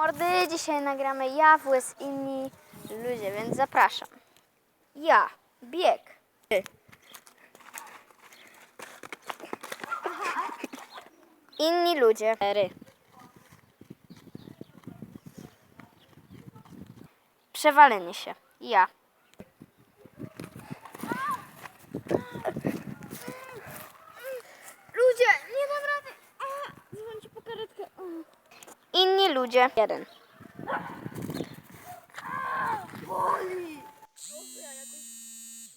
Mordy, dzisiaj nagramy ja, WS inni ludzie, więc zapraszam. Ja, bieg. Inni ludzie. Ry. Przewalenie się. Ja. Ludzie, nie dam rady. A, dzwońcie po karetkę. O. Ludzie. Jeden. Boli. Dobra, jakoś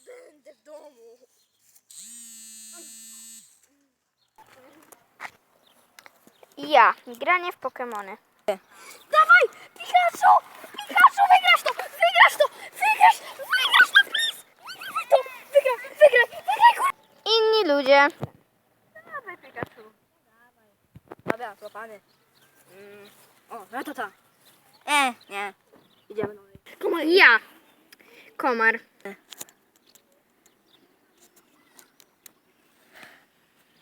będę w domu. Ja. Granie w Pokemony. Dawaj, Pikachu! Pikachu, wygrasz to! Wygrasz to! Wygrasz! Wygrasz to, please! Wygraj to! Wygraj, wygraj, wygraj, kur... Inni ludzie. Dawaj, Pikachu. Dawaj. Dobra, złapany. Mm. O, ratata. E, nie. Idziemy dalej. Komar. Ja. Komar.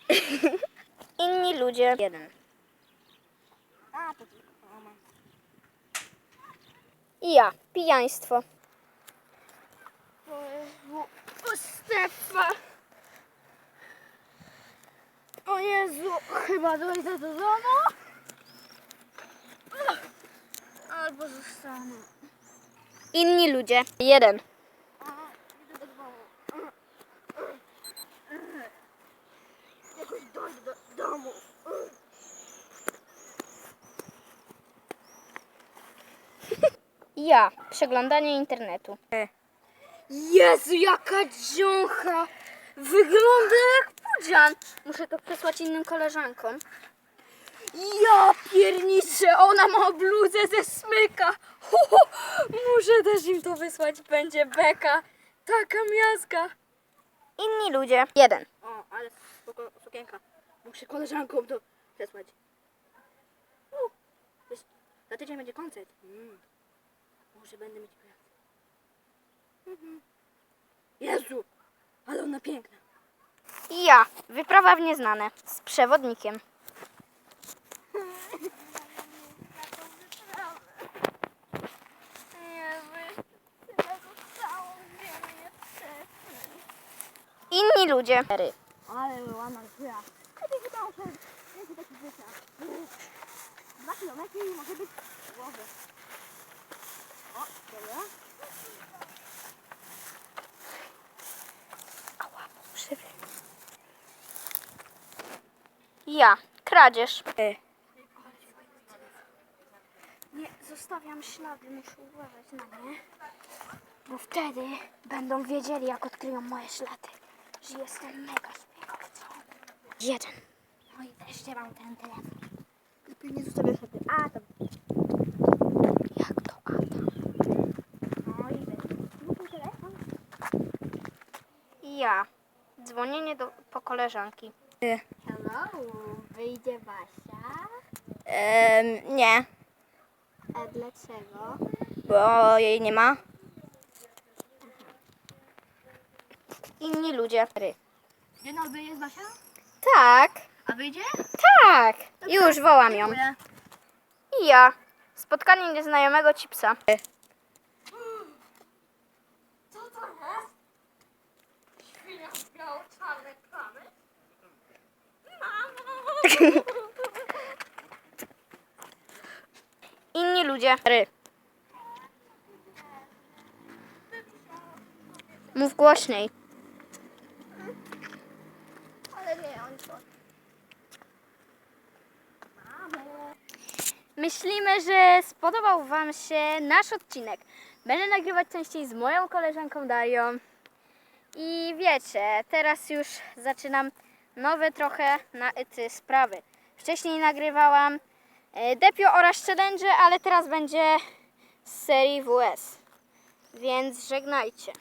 Inni ludzie. Jeden. A, to tylko komar. I ja. Pijaństwo. O Jezu. O, Stefa. O Jezu, chyba dojdę do domu. Zostanę. Inni ludzie. Jeden. Jakoś dojdę do domu. Ja. Przeglądanie internetu. Jezu, jaka dziącha! Wygląda jak pudzian. Muszę to przesłać innym koleżankom. Ja pierniczę, ona ma bluzę ze smyka. Będzie beka. Taka miazga. Inni ludzie. Jeden. O, ale spoko, sukienka. Muszę koleżankom to przesłać. U, jest, za tydzień będzie koncert. Mm. Może będę mieć pracę. Mhm. Jezu, ale ona piękna. I ja. Wyprawa w nieznane. Z przewodnikiem. Inni ludzie. Ale łama zbra. Kiedy chyba muszę więcej takich życia. Dwa kilometry i może być w głowie. O, dobra. Ja. Kradzież. Nie, zostawiam ślady, muszę uważać na nie. Bo wtedy będą wiedzieli, jak odkryją moje ślady, że jestem mega szpiegowcą. Jeden. No i wreszcie mam ten telefon. Lepiej nie zostawię ślady. A, to... Jak to Adam? No i No to telefon. I ja. Dzwonienie do, po koleżanki. Hello, wyjdzie Basia. Em, nie, A dlaczego? bo jej nie ma. Inni ludzie. Ry. Dzień dobry, jest Basia? Tak. A wyjdzie? Tak. Już wołam ją. Dziękuję. I ja. Spotkanie nieznajomego chipsa. Co to jest? Świnia plamy? Mamo! Inni ludzie. Ry. Mów głośniej. Ale nie, on to... Myślimy, że spodobał Wam się nasz odcinek. Będę nagrywać częściej z moją koleżanką Darią. I wiecie, teraz już zaczynam nowe trochę na ety sprawy. Wcześniej nagrywałam e, Depio oraz Challenge, ale teraz będzie z serii WS. Więc żegnajcie.